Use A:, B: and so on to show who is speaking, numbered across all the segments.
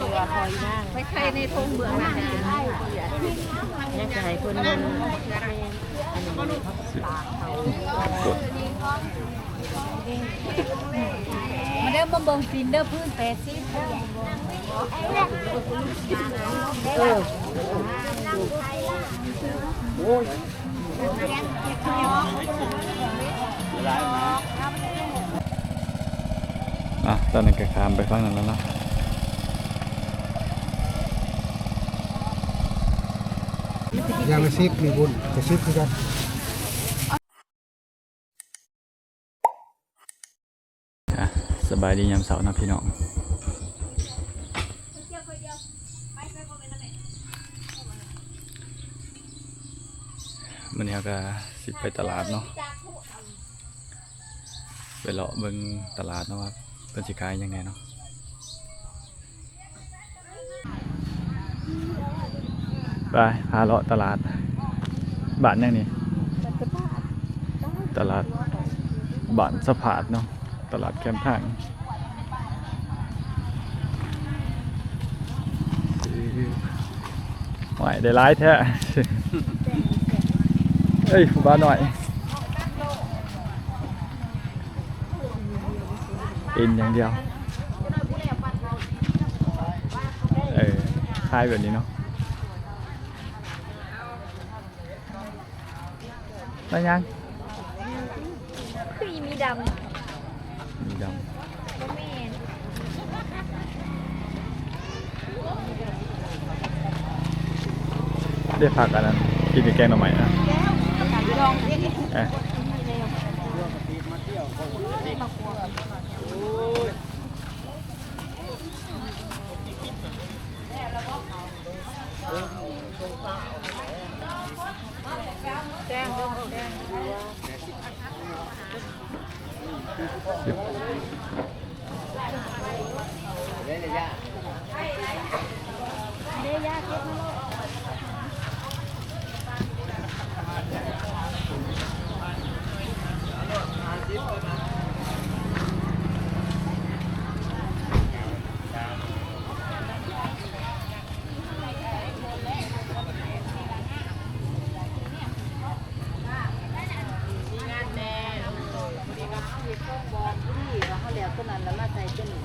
A: ตัวคอยนั่ง
B: ไม่ใครในทงเมือนะ
A: อยากจะให้คนมันอันนี้ปากเขา
B: มาเด้อมาเบิ่งฟินเด้อพื้นแปดสิบ
A: เออโอ้
C: ยอะตอนนั้ก็ขามไปฝั่งนั้นแล้วเนาะ
D: ย่างละสิบมีบุญจะสิบคือกัน
C: สบายดียามเสาร์นะพี่น้องมันนี้เราก็สิไปตลาดเนาะไปเลาะเบิ่งตลาดเนาะว่าเพิ่นสิขายยังไงเนาะ ไปพาเลาะตลาดบ้านยังนี่ตลาดบ้านสะพาดเนาะตลาดแคมป์ทางไหวได้ร้ายแท้เอ้ยบ้านหน่อยอินอย่างเดียว เออคลายแบบนี้เนาะ ได้ยัง
B: คือมีดำ
C: มีด
B: ก็แม่นำ
C: ได้ผักอันนั้นกินกับแกงหน่อไม้นะ
B: ลองดิ
C: เอ้ย
B: เด้ยากเก็บมา
A: เขาแล้วตัวนั้นแล้วมาใส่ตัวนี้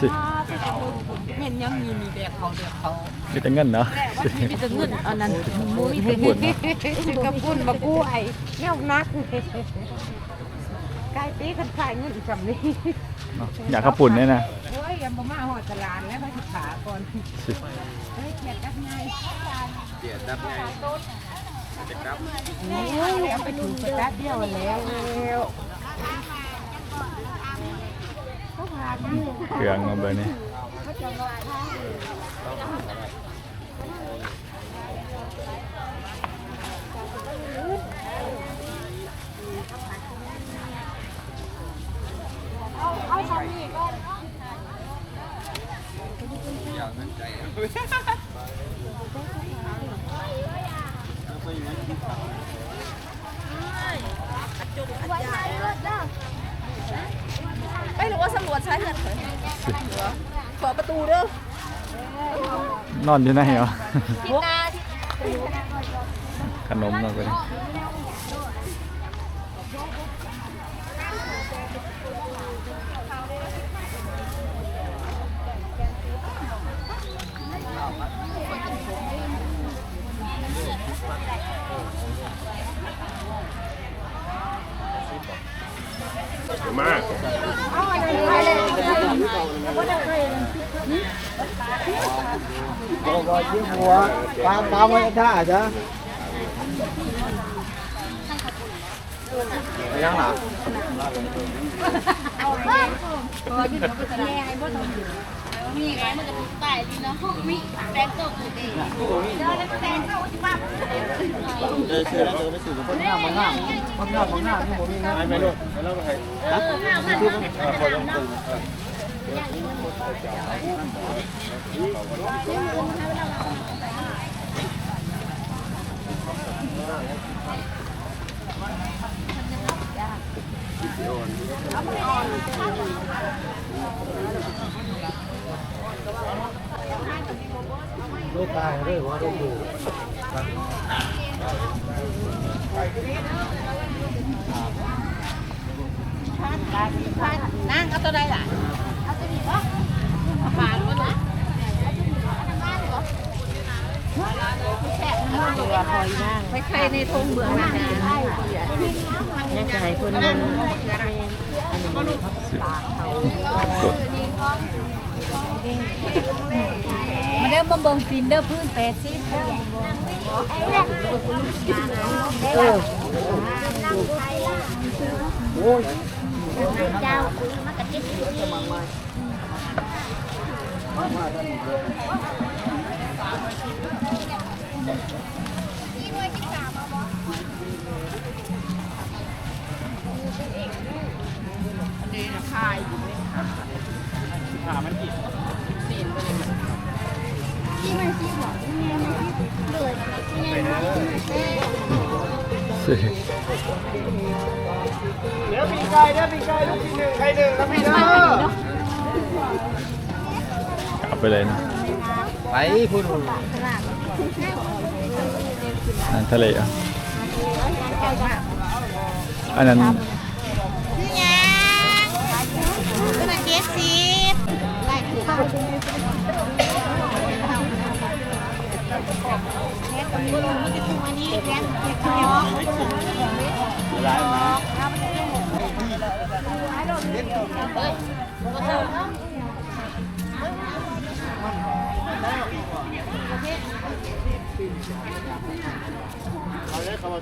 C: สิ
A: เห็นยังมีมีแดกเขาแดกเขา
C: มีแต่เงินเนาะ
A: มีแต่เงินอันนั้นมุ้ย
C: ให้บุญเนาะ
A: กระปุ่นมากู้ไอ้แนวนักกายปีกันขายเงินจำนี้
C: เนาะอยากข้าวปุ่นเนี่ยนะ
A: โอ้ยยังบ่มาหอดตลาดแล้วมาสิขาก่อน
C: สิ
A: เฮ้ยเขียดกับไงเขียดกับไงโอ้ยเอาไปถูกกระดัดเดียวแล้ว เขาพากัน
C: เครื่องมาเบอร์นี้
B: ไม่รู้ว่าสำรวจใช้เงินเถอะ ขอประตูเด้อน
C: อนอยู่ไหนเหรอ
B: ทิศหน้าที่
C: ขนมมาเบอร์นี้
D: ก็ยิ้ มหัวตามตามไว้ท่าจ้ะยังหรอ
B: มีไงมันจะตายดีเนาะมีแดงตกอยู่ดีเดินแล้วแดงเข้าที่บ้าน
D: เจอเชื่อแล้วเจอไม่สื่อคนหน้ามันหน้าคนหน้าคนหน้าที่ผมมีนะไม่รู้แล้วไป
B: เออห้าพันห้าพันเนาะ
D: เลูกตายด้วยว่าลูกอยู่
B: นั่งเอาตัวใดล่ะเอาตัวนี้ปะเอาปลาหรือเปล่า ไปใครในทงเบื่อหนา
A: อยากจะให้คนมันอันนี้ปลาเขา
B: มาเด้อมาเบิ่งฟินเด้อพื้นแปดสิบ
A: เออ
B: เจ้าคุยมากระติบ
D: ขามันกิน
C: สิ
D: เดี๋ยวปีกไก่เดี๋ยวปีกไก่ลูกที่หนึ่งไก่หนึ่งครับพี่เด้อ
C: เอาไปเลยนะ
D: ไปพูด
C: อาหารทะเลอะอันนั้น
B: คือยังคือมาเจ็ดสิบไล่ถือเโอ้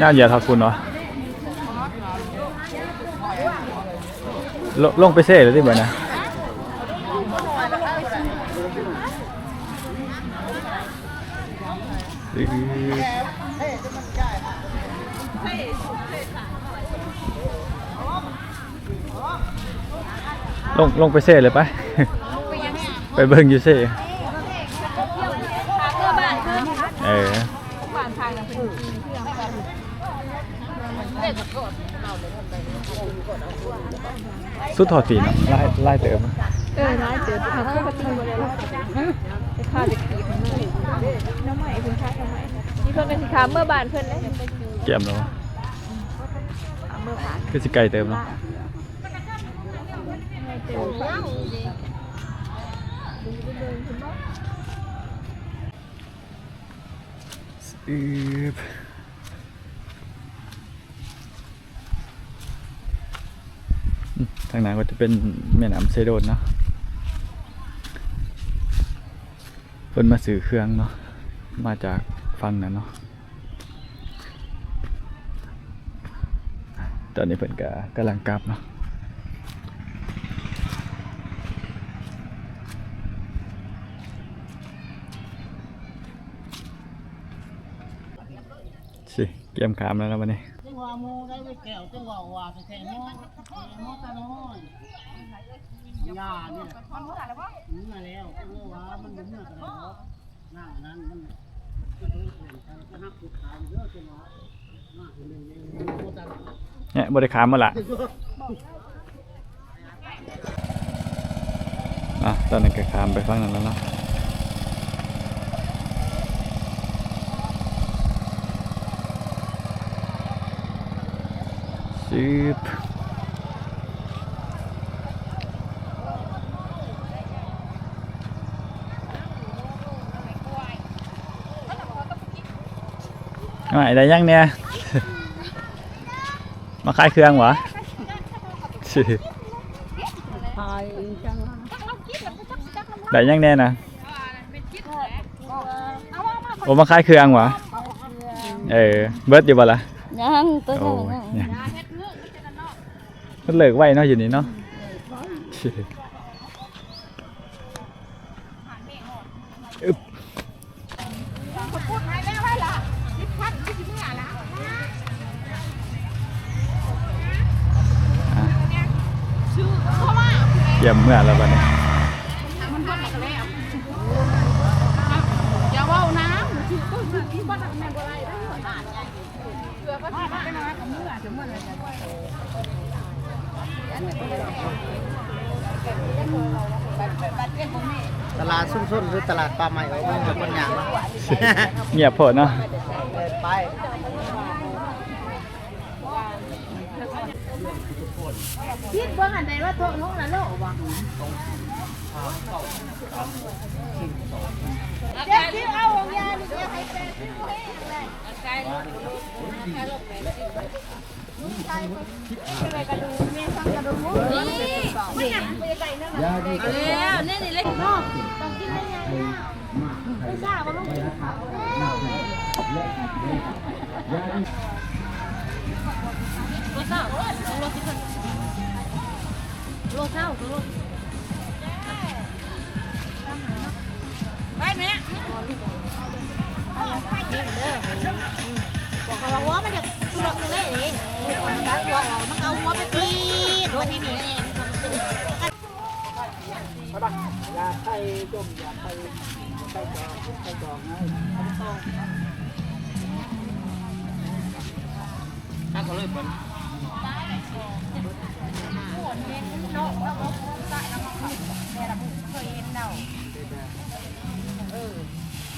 C: ย่าเหยียดครับคุณเนาะลงลงไปเซ่เลยที่บ่นะอื้ ลงลงไปเซ่เลยไป ไปเบิ่งอยู่เซ่เออสุดถอดสีเนาะไล่ไล่เติม
A: เออร้ายเจอทางปกติหมดเลยไปฆ่าจะขีดมันเลยน้ำใหม่คุณค่าน้ำใหม่นี่เพิ่นเป็นสิขาเมื่อบานเพิ่นเลย
C: เกี่ยมเนาะ
A: เมื่อบาน
C: คือสิไก่เติมเนาะ อืบอืมทางนั้นก็จะเป็นแม่น้ำเซโดนเนาะเพิ่นมาซื้อเครื่องเนาะ มาจากฝั่งนั้นเนาะ ตอนนี้เพิ่นก็กำลังกลับเนาะ สิเกมขามแล้วนะวันนี้
D: จังหวะมูได้ไปแก้วจังหวะว่าแค่นี้มอตาน้อยยาเนี่ยมันเมื่อแล้วว่าเมื่อแล้วเมื่อวามันเมื่อแล้วหน้านั้นมันก็ต้องเปลี่ยนกันก็นับสุดท้ายเยอะจังหวะหน้าคนหนึ่งโมตา
C: เนี่ยบริขามมาละอะตอนนั้ก็ขามไปฟังนั้นแล้วเนาะ ชืบเอาไหนได้ยังเนี่ยมาขายเครื่อง มาขายเครื่องวะเออเบิร์ดอยู่บ่ล่ะ
A: ยัง
C: นเลิกไว้เนาะอยู่นี่เนาะอึบอะเยี่ยมเมื่อแล้วบัดนี้า
B: นอย่าเว้าน้ำชื่อต้นชื่อที่บ้านแม่บ่ไรได้เกือก็ที่บ้านเป็นอะไร
D: ตลาดซุ่มๆหรือตลาดปลาใหม่เอาเงินคนอย่าง
C: เงียบโพดเนาะ
D: ไป
B: คิดเบิ่งอันใดว่าโตโน้นน่ะโลบ่เด็กที่เอาของยานี่จะให้เป็นที่เฮ็ดเลยใช่ลูกใช่ลูกแม่สิใช่ไปกระดูแม่ฟังกระดูนี่มันหนักไปไกลนั่นน่ะแล้วนี่นี่เล็กเนาะต้องกินได้ยังไม่ทราบว่าลูกโลเศร้าโลสิบโลเศร้าโลไปแม่ บอกเขาว่าหัวมันจะสุรกเลยนี่มันหัวมันเอาหัวไปปีดวันนี้นี่
D: อยากไปจมอยากไปไปจองไปจองนะถ้าเขาเลยเป็น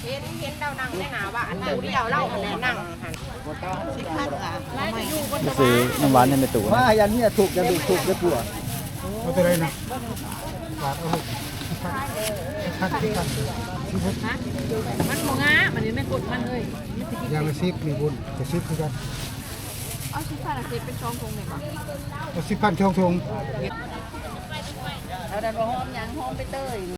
B: เห็นเห็นเรานั่งในหนาบ้านดูที่เราเล่าหันนั่งหันสิคันล่ะไม่อยู่บน
C: ไปซื้อน้ำหวานให้แม่ตู่
D: ว่า
C: นะ
D: ยันเนี่ยถูกจะดูถูกจะกลัว
E: เอาตัวไรนะบาทเอาหกพันพัน
B: มันมองงามันนี่ไม่กดมันเลย
E: อย่างละสิบมีบุญจะสิบคือกัน
A: เอาชิ้นผ่านเซฟเป็นช่องตรงไหนบ้าง
E: เอาสิบพันช่องทง
B: เราได้หอมยังหอมไปเตย